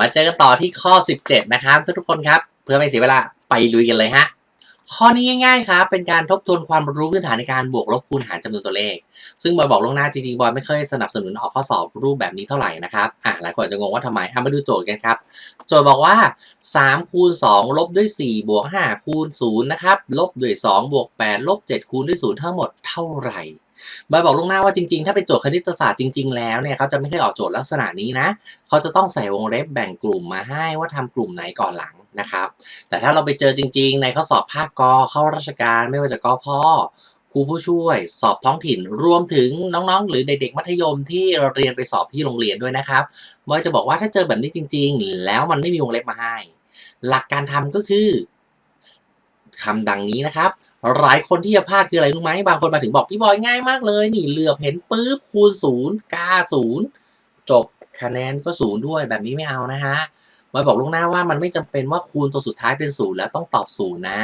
มาเจอกันต่อที่ข้อ 17 นะครับทุกๆคนครับ เพื่อไม่เสียเวลาไปลุยกันเลยฮะข้อนี้ง่ายๆครับเป็นการทบทวนความรู้พื้นฐานในการบวกลบคูณหารจำนวนตัวเลข ซึ่งบอยบอกล่วงหน้าจริงๆบอยไม่เคยสนับสนุนออกข้อสอบรูปแบบนี้เท่าไหร่นะครับอะหลายคนจะงงว่าทำไมอะมาดูโจทย์กันครับ โจทย์บอกว่า3คูณ2ลบด้วย4บวก5คูณ0นะครับลบด้วย2บวก8ลบ7คูณด้วย0ทั้งหมดเท่าไหร่บอยบอกล่วงหน้าว่าจริงๆ ถ้าเป็นโจทย์คณิตศาสตร์จริง ๆ แล้วเนี่ยเขาจะไม่เคยออกโจทย์ลักษณะนี้นะ เขาจะต้องใส่วงเล็บแบ่งกลุ่มมาให้ว่าทำกลุ่มไหนก่อนหลังนะครับ แต่ถ้าเราไปเจอจริง ๆ ในข้อสอบภาคกเข้าราชการไม่ว่าจะกอพ่อครูผู้ช่วย สอบท้องถิ่นรวมถึงน้องๆ หรือเด็กๆมัธยมที่เราเรียนไปสอบที่โรงเรียนด้วยนะครับบอยจะบอกว่าถ้าเจอแบบนี้จริง ๆ แล้วมันไม่มีวงเล็บมาให้ หลักการทำก็คือคำดังนี้นะครับ หลายคนที่จะพลาดคืออะไรรู้ไหมบางคนมาถึงบอกพี่บอยง่ายมากเลย นี่เหลือบเห็นปุ๊บคูณศูนย์กาศูนย์จบคะแนนก็ศูนย์ด้วยแบบนี้ไม่เอานะฮะบอยบอกล่วงหน้าว่ามันไม่จำเป็นว่าคูณตัวสุดท้ายเป็นศูนย์แล้วต้องตอบศูนย์นะ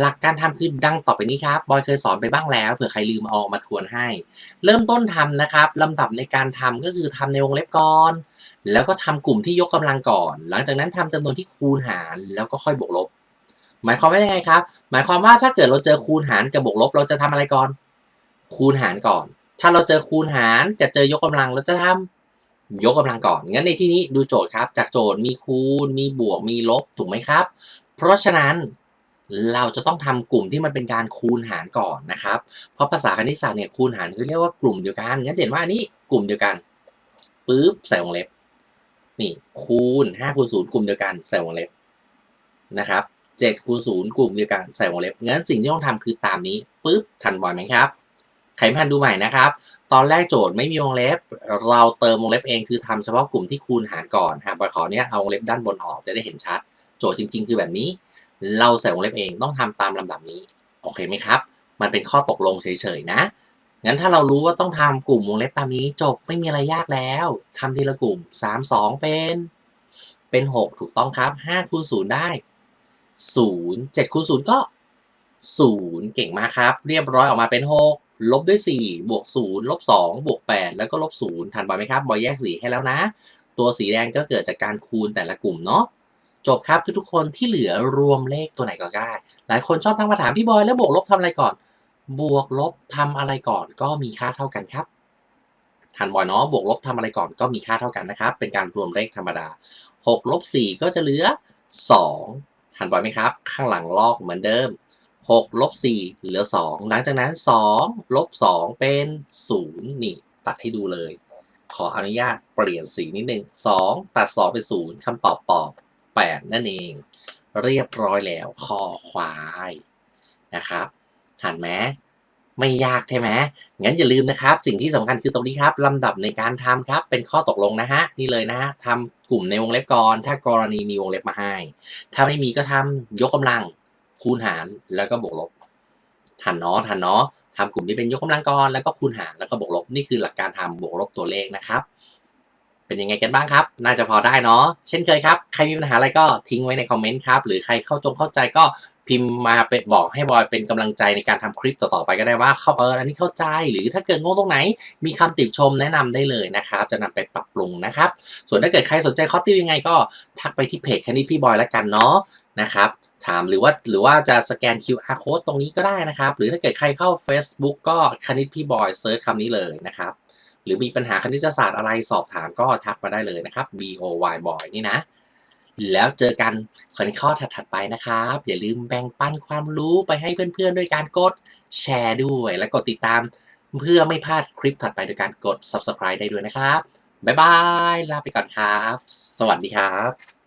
หลักการทำคือดังต่อไปนี้ครับ บอยเคยสอนไปบ้างแล้วเผื่อใครลืมเอามาทวนให้ เริ่มต้นทำนะครับลำดับในการทำก็คือทำในวงเล็บก่อน แล้วก็ทำกลุ่มที่ยกกำลังก่อน หลังจากนั้นทำจำนวนที่คูณหารแล้วก็ค่อยบวกลบ หมายความว่ายังไงครับ หมายความว่าถ้าเกิดเราเจอคูณหารกับบวกลบ เราจะทำอะไรก่อน คูณหารก่อน ถ้าเราเจอคูณหารกับเจอยกกำลังเราจะทำยกกำลังก่อน งั้นในที่นี้ดูโจทย์ครับ จากโจทย์มีคูณ มีบวก มีลบ ถูกไหมครับ เพราะฉะนั้นเราจะต้องทำกลุ่มที่มันเป็นการคูณหารก่อนนะครับ เพราะภาษาคณิตศาสตร์เนี่ยคูณหารคือเรียกว่ากลุ่มเดียวกัน งั้นเห็นว่าอันนี้กลุ่มเดียวกันปึ๊บใส่วงเล็บ นี่คูณ5คูณ0กลุ่มเดียวกันใส่วงเล็บนะครับ 7คูณ0กลุ่มเดียวกันใส่วงเล็บงั้นสิ่งที่ต้องทำคือตามนี้ปึ๊บทันบอลไหมครับไขพันดูใหม่นะครับ ตอนแรกโจทย์ไม่มีวงเล็บ เราเติมวงเล็บเองคือทำเฉพาะกลุ่มที่คูณหารก่อนหากบอยขอเนี้ยเอาวงเล็บด้านบนออกจะได้เห็นชัด โจทย์จริง ๆ คือแบบนี้ เราใส่วงเล็บเองต้องทำตามลำดับนี้ โอเคไหมครับ มันเป็นข้อตกลงเฉยๆนะ งั้นถ้าเรารู้ว่าต้องทำกลุ่มวงเล็บตามนี้จบไม่มีอะไรยากแล้วทำทีละกลุ่ม 3 2 เป็น เป็น 6 ถูกต้องครับ5คูณ0ได้ 0 7คูณ0ก็ 0 เก่งมากครับ เรียบร้อยออกมาเป็น 6 ลบด้วย 4 บวก 0 ลบ 2 บวก 8 แล้วก็ลบ 0 ทันบอยไหมครับ บอยแยกสีให้แล้วนะ ตัวสีแดงก็เกิดจากการคูณแต่ละกลุ่มเนาะจบครับทุกๆคนที่เหลือรวมเลขตัวไหนก็ได้ หลายคนชอบทักมาถามพี่บอยแล้วบวกลบทำอะไรก่อน บวกลบทำอะไรก่อนก็มีค่าเท่ากันครับทันบอยเนาะบวกลบทำอะไรก่อนก็มีค่าเท่ากันนะครับ เป็นการรวมเลขธรรมดา6ลบ4ก็จะเหลือ 2 ทันบอยไหมครับ ข้างหลังลอกเหมือนเดิม6ลบ4เหลือ 2 หลังจากนั้น2ลบ2เป็น 0 นี่ ตัดให้ดูเลย ขออนุญาตเปลี่ยนสีนิดนึง2ตัด 2 เป็น 0คำตอบตอบ8นั่นเอง เรียบร้อยแล้วข้อควายนะครับทันไหม ไม่ยากใช่ไหมงั้นอย่าลืมนะครับ สิ่งที่สำคัญคือตรงนี้ครับลำดับในการทำครับ เป็นข้อตกลงนะฮะ นี่เลยนะฮะทำกลุ่มในวงเล็บก่อน ถ้ากรณีมีวงเล็บมาให้ ถ้าไม่มีก็ทำยกกำลัง คูณหารแล้วก็บวกลบทันเนาะทันเนาะทำกลุ่มที่เป็นยกกำลังก่อนแล้วก็คูณหารแล้วก็บวกลบนี่คือหลักการทำบวกลบตัวเลขนะครับ เป็นยังไงกันบ้างครับ น่าจะพอได้เนาะเช่นเคยครับ ใครมีปัญหาอะไรก็ทิ้งไว้ในคอมเมนต์ครับหรือใครเข้าจงเข้าใจก็ พิมพ์มาเป็นบอกให้บอยเป็นกำลังใจในการทำคลิปต่อๆไปก็ได้ว่าเขาเอออันนี้เข้าใจหรือถ้าเกิดงงตรงไหน มีคำติชมแนะนำได้เลยนะครับ จะนำไปปรับปรุงนะครับ ส่วนถ้าเกิดใครสนใจคอร์สติวยังไงก็ทักไปที่เพจคณิตพี่บอยแล้วกันเนาะนะครับถามหรือว่าหรือว่าจะสแกน QR code ตรงนี้ก็ได้นะครับ หรือถ้าเกิดใครเข้า Facebook ก็คณิตพี่บอยเซิร์ชคำนี้เลยนะครับ หรือมีปัญหาคณิตศาสตร์อะไรสอบถามก็ทักมาได้เลยนะครับ B O Y boy นี่นะ แล้วเจอกันคนข้อถัดๆไปนะครับ อย่าลืมแบ่งปันความรู้ไปให้เพื่อนๆ ด้วยการกดแชร์ด้วย และกดติดตามเพื่อไม่พลาดคลิปถัดไปโดยการกด subscribe ได้ด้วยนะครับ บ๊ายบาย ลาไปก่อนครับ สวัสดีครับ